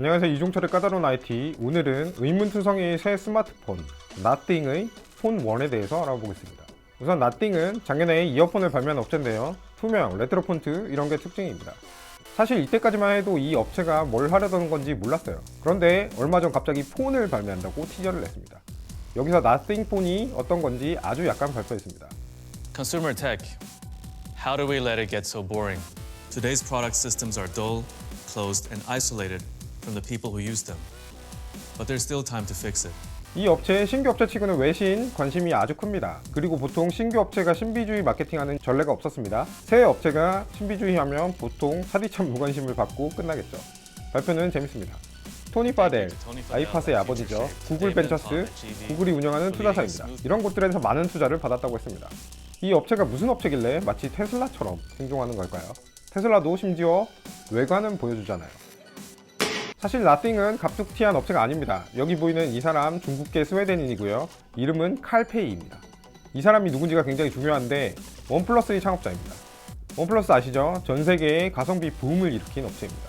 안녕하세요. 이종철의 까다로운 IT 오늘은 의문투성이의 새 스마트폰 나띵의 폰 1에 대해서 알아보겠습니다. 우선 나띵은 작년에 이어폰을 발매한 업체인데요. 투명, 레트로 폰트 이런 게 특징입니다. 사실 이때까지만 해도 이 업체가 뭘 하려던 건지 몰랐어요. 그런데 얼마 전 갑자기 폰을 발매한다고 티저를 냈습니다. 여기서 나띵 폰이 어떤 건지 아주 약간 발표했습니다. Consumer tech. How do we let it get so boring? Today's product systems are dull, closed, and isolated from the people who use them. But there's still time to fix it. 이 업체의 신규 업체 치고는 외신 관심이 아주 큽니다. 그리고 보통 신규 업체가 신비주의 마케팅하는 전례가 없었습니다. 새 업체가 신비주의 하면 보통 차디찬 무관심을 받고 끝나겠죠. 발표는 재밌습니다. 토니 파델, 아이팟의 아버지죠. 구글 벤처스, 구글이 운영하는 투자사입니다. 이런 곳들에서 많은 투자를 받았다고 했습니다. 이 업체가 무슨 업체길래 마치 테슬라처럼 행동하는 걸까요? 테슬라도 심지어 외관은 보여주잖아요. 사실 나띵은 갑툭튀한 업체가 아닙니다. 여기 보이는 이 사람 중국계 스웨덴인이고요. 이름은 칼페이입니다. 이 사람이 누군지가 굉장히 중요한데 원 플러스의 창업자입니다. 원 플러스 아시죠? 전 세계에 가성비 붐을 일으킨 업체입니다.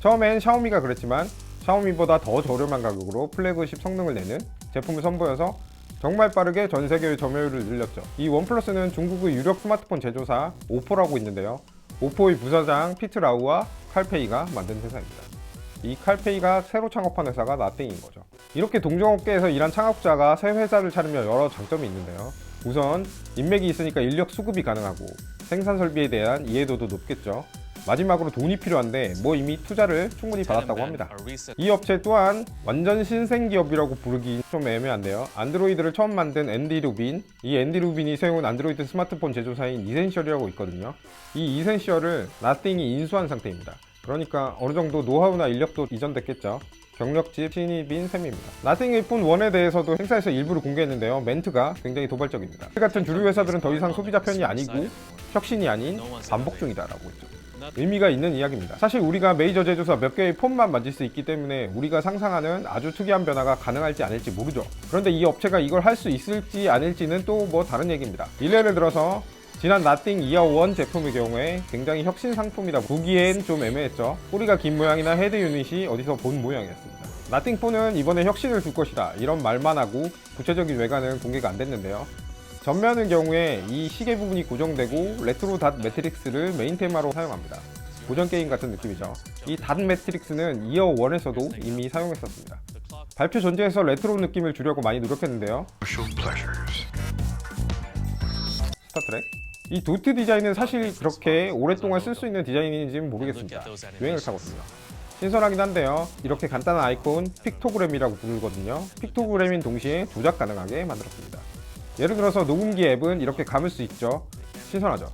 처음엔 샤오미가 그랬지만 샤오미보다 더 저렴한 가격으로 플래그십 성능을 내는 제품을 선보여서 정말 빠르게 전 세계의 점유율을 늘렸죠. 이 원플러스는 중국의 유력 스마트폰 제조사 오포라고 있는데요. 오포의 부사장 피트 라우와 칼페이가 만든 회사입니다. 이 칼페이가 새로 창업한 회사가 나띵인 거죠. 이렇게 동종업계에서 일한 창업자가 새 회사를 차리면 여러 장점이 있는데요. 우선 인맥이 있으니까 인력 수급이 가능하고 생산 설비에 대한 이해도도 높겠죠. 마지막으로 돈이 필요한데 뭐 이미 투자를 충분히 받았다고 합니다. 이 업체 또한 완전 신생 기업이라고 부르기 좀 애매한데요. 안드로이드를 처음 만든 앤디 루빈, 이 앤디 루빈이 세운 안드로이드 스마트폰 제조사인 이센셜이라고 있거든요. 이 이센셜을 나띵이 인수한 상태입니다. 그러니까 어느 정도 노하우나 인력도 이전됐겠죠. 경력직 신입인 셈입니다. 나띵의 폰 1에 대해서도 행사에서 일부를 공개했는데요. 멘트가 굉장히 도발적입니다. 이 같은 주류 회사들은 더 이상 소비자 편이 아니고 혁신이 아닌 반복 중이다라고 했죠. 의미가 있는 이야기입니다. 사실 우리가 메이저 제조사 몇 개의 폰만 만질 수 있기 때문에 우리가 상상하는 아주 특이한 변화가 가능할지 아닐지 모르죠. 그런데 이 업체가 이걸 할 수 있을지 아닐지는 또 뭐 다른 얘기입니다. 일례를 들어서 지난 나띵 이어1 제품의 경우에 굉장히 혁신 상품이다 보기엔 좀 애매했죠. 꼬리가 긴 모양이나 헤드 유닛이 어디서 본 모양이었습니다. 나띵 폰은 이번에 혁신을 줄 것이다 이런 말만 하고 구체적인 외관은 공개가 안 됐는데요. 전면의 경우에 이 시계 부분이 고정되고 레트로 닷 매트릭스를 메인 테마로 사용합니다. 고전 게임 같은 느낌이죠. 이 닷 매트릭스는 이어 1에서도 이미 사용했었습니다. 발표 전제에서 레트로 느낌을 주려고 많이 노력했는데요. 스타트랙. 이 도트 디자인은 사실 그렇게 오랫동안 쓸 수 있는 디자인인지는 모르겠습니다. 유행을 타거든요. 신선하긴 한데요. 이렇게 간단한 아이콘 픽토그램이라고 부르거든요. 픽토그램인 동시에 조작 가능하게 만들었습니다. 예를 들어서 녹음기 앱은 이렇게 감을 수 있죠. 신선하죠.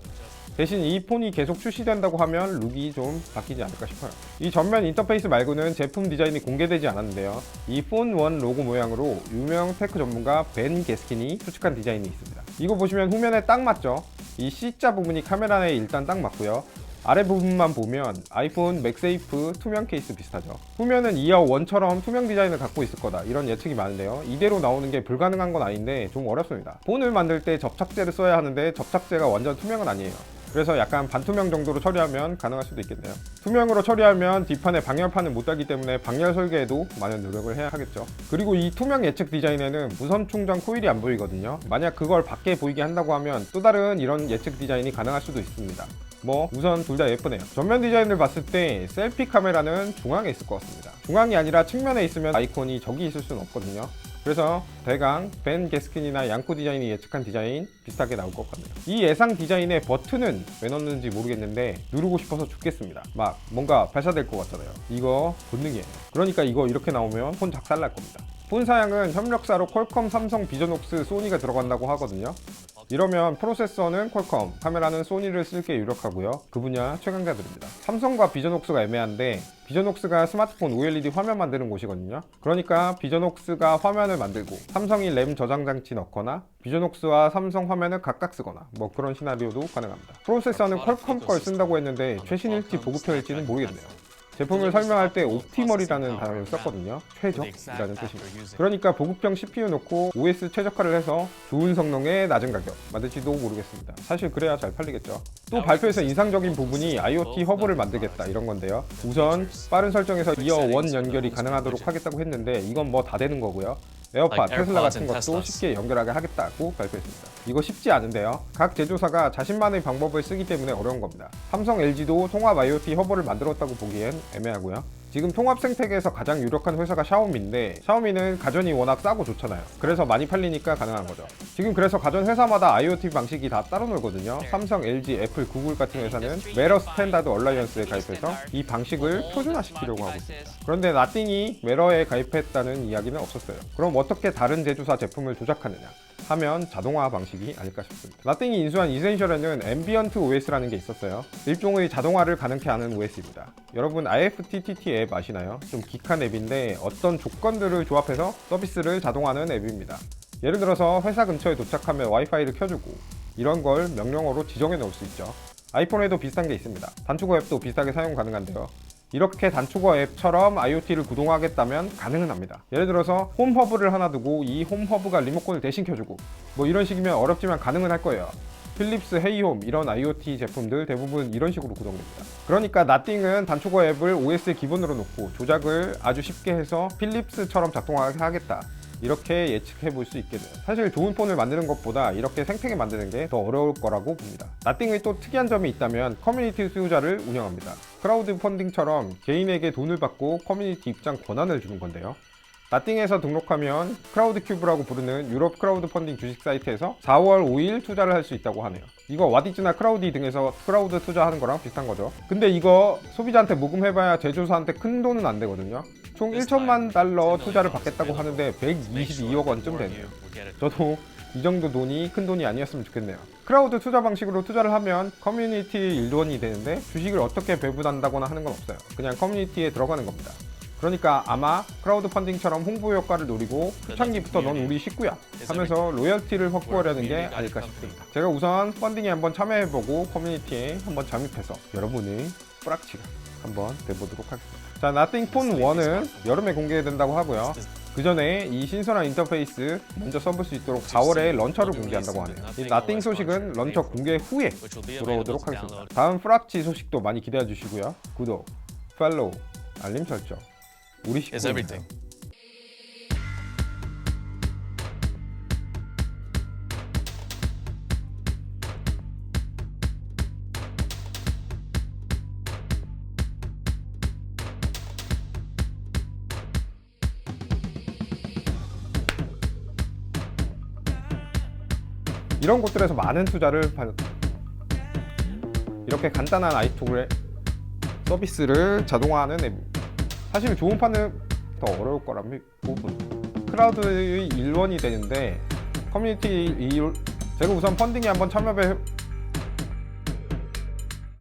대신 이 폰이 계속 출시된다고 하면 룩이 좀 바뀌지 않을까 싶어요. 이 전면 인터페이스 말고는 제품 디자인이 공개되지 않았는데요. 이 폰 원 로고 모양으로 유명 테크 전문가 벤 게스킨이 수축한 디자인이 있습니다. 이거 보시면 후면에 딱 맞죠? 이 C자 부분이 카메라에 일단 딱 맞고요. 아래 부분만 보면 아이폰 맥세이프 투명 케이스 비슷하죠. 후면은 이어 1처럼 투명 디자인을 갖고 있을 거다 이런 예측이 많은데요. 이대로 나오는 게 불가능한 건 아닌데 좀 어렵습니다. 폰을 만들 때 접착제를 써야 하는데 접착제가 완전 투명은 아니에요. 그래서 약간 반투명 정도로 처리하면 가능할 수도 있겠네요. 투명으로 처리하면 뒷판에 방열판을 못 달기 때문에 방열 설계에도 많은 노력을 해야 하겠죠. 그리고 이 투명 예측 디자인에는 무선 충전 코일이 안 보이거든요. 만약 그걸 밖에 보이게 한다고 하면 또 다른 이런 예측 디자인이 가능할 수도 있습니다. 뭐 우선 둘 다 예쁘네요. 전면 디자인을 봤을 때 셀피 카메라는 중앙에 있을 것 같습니다. 중앙이 아니라 측면에 있으면 아이콘이 저기 있을 수는 없거든요. 그래서 대강 벤 게스킨이나 양코 디자인이 예측한 디자인 비슷하게 나올 것 같네요. 이 예상 디자인의 버튼은 왜 넣는지 모르겠는데 누르고 싶어서 죽겠습니다. 막 뭔가 발사될 것 같잖아요. 이거 본능이에요. 그러니까 이거 이렇게 나오면 폰 작살날 겁니다. 폰 사양은 협력사로 퀄컴, 삼성, 비전옥스, 소니가 들어간다고 하거든요. 이러면 프로세서는 퀄컴, 카메라는 소니를 쓸 게 유력하고요. 그 분야 최강자들입니다. 삼성과 비전옥스가 애매한데 비전옥스가 스마트폰 OLED 화면 만드는 곳이거든요. 그러니까 비전옥스가 화면을 만들고 삼성이 램 저장 장치 넣거나 비전옥스와 삼성 화면을 각각 쓰거나 뭐 그런 시나리오도 가능합니다. 프로세서는 퀄컴 걸 쓴다고 했는데 최신 일지 보급형일지는 모르겠네요. 제품을 설명할 때 옵티멀이라는 단어를 썼거든요. 최적이라는 뜻입니다. 그러니까 보급형 CPU 놓고 OS 최적화를 해서 좋은 성능에 낮은 가격 만들지도 모르겠습니다. 사실 그래야 잘 팔리겠죠. 또 발표에서 인상적인 부분이 IoT 허브를 만들겠다 이런 건데요. 우선 빠른 설정에서 이어 원 연결이 가능하도록 하겠다고 했는데 이건 뭐 다 되는 거고요. 에어팟, Like 테슬라 같은 것도. 쉽게 연결하게 하겠다고 발표했습니다. 이거 쉽지 않은데요. 각 제조사가 자신만의 방법을 쓰기 때문에 어려운 겁니다. 삼성, LG도 통합 IoT 허브를 만들었다고 보기엔 애매하고요. 지금 통합 생태계에서 가장 유력한 회사가 샤오미인데 샤오미는 가전이 워낙 싸고 좋잖아요. 그래서 많이 팔리니까 가능한 거죠. 지금 그래서 가전 회사마다 IoT 방식이 다 따로 놀거든요. 삼성, LG, 애플, 구글 같은 회사는 웨러 스탠다드 얼라이언스에 가입해서 이 방식을 표준화시키려고 하고 있습니다. 그런데 나띵이 웨러에 가입했다는 이야기는 없었어요. 그럼 어떻게 다른 제조사 제품을 조작하느냐? 하면 자동화 방식이 아닐까 싶습니다. 나띵이 인수한 이센셜에는 앰비언트 OS라는 게 있었어요. 일종의 자동화를 가능케 하는 OS입니다. 여러분 IFTTT 앱 아시나요? 좀 기칸 앱인데 어떤 조건들을 조합해서 서비스를 자동화하는 앱입니다. 예를 들어서 회사 근처에 도착하면 와이파이를 켜주고 이런 걸 명령어로 지정해 놓을 수 있죠. 아이폰에도 비슷한 게 있습니다. 단축어 앱도 비슷하게 사용 가능한데요. 이렇게 단축어 앱처럼 IoT를 구동하겠다면 가능은 합니다. 예를 들어서 홈 허브를 하나 두고 이 홈 허브가 리모컨을 대신 켜주고 뭐 이런 식이면 어렵지만 가능은 할 거예요. 필립스, 헤이홈 이런 IoT 제품들 대부분 이런 식으로 구동됩니다. 그러니까 나띵은 단축어 앱을 OS의 기본으로 놓고 조작을 아주 쉽게 해서 필립스처럼 작동하게 하겠다. 이렇게 예측해 볼 수 있겠네요. 사실 좋은 폰을 만드는 것보다 이렇게 생태계 만드는 게 더 어려울 거라고 봅니다. 나띵의 또 특이한 점이 있다면 커뮤니티 수요자를 운영합니다. 크라우드 펀딩처럼 개인에게 돈을 받고 커뮤니티 입장 권한을 주는 건데요. 나띵에서 등록하면 크라우드 큐브라고 부르는 유럽 크라우드 펀딩 주식 사이트에서 4월 5일 투자를 할 수 있다고 하네요. 이거 와디즈나 크라우디 등에서 크라우드 투자하는 거랑 비슷한 거죠. 근데 이거 소비자한테 모금해봐야 제조사한테 큰 돈은 안 되거든요. 총 1천만 달러 투자를 받겠다고 하는데 122억 원쯤 되네요. 저도 이 정도 돈이 큰 돈이 아니었으면 좋겠네요. 크라우드 투자 방식으로 투자를 하면 커뮤니티 일원이 되는데 주식을 어떻게 배분한다거나 하는 건 없어요. 그냥 커뮤니티에 들어가는 겁니다. 그러니까 아마 크라우드 펀딩처럼 홍보 효과를 노리고 초창기부터 넌 우리 식구야 하면서 로열티를 확보하려는 게 아닐까 싶습니다. 제가 우선 펀딩에 한번 참여해보고 커뮤니티에 한번 잠입해서 여러분의 뿌락치가 한번 돼보도록 하겠습니다. 자, 나띵 폰 1은 여름에 공개된다고 하고요. 그 전에 이 신선한 인터페이스 먼저 써볼 수 있도록 4월에 런처를 공개한다고 하네요. 이 나띵 소식은 런처 공개 후에 돌아오도록 하겠습니다. 다음 프락치 소식도 많이 기대해 주시고요. 구독, 팔로우, 알림 설정. 우리 Is everything. 이런 곳들에서 많은 투자를 받... 이렇게 간단한 아이투의 서비스를 자동화하는 앱입니다. 사실 좋은 판은 더 어려울 거라 부분. 크라우드의 일원이 되는데 커뮤니티 일 제가 우선 펀딩에 한번 참여해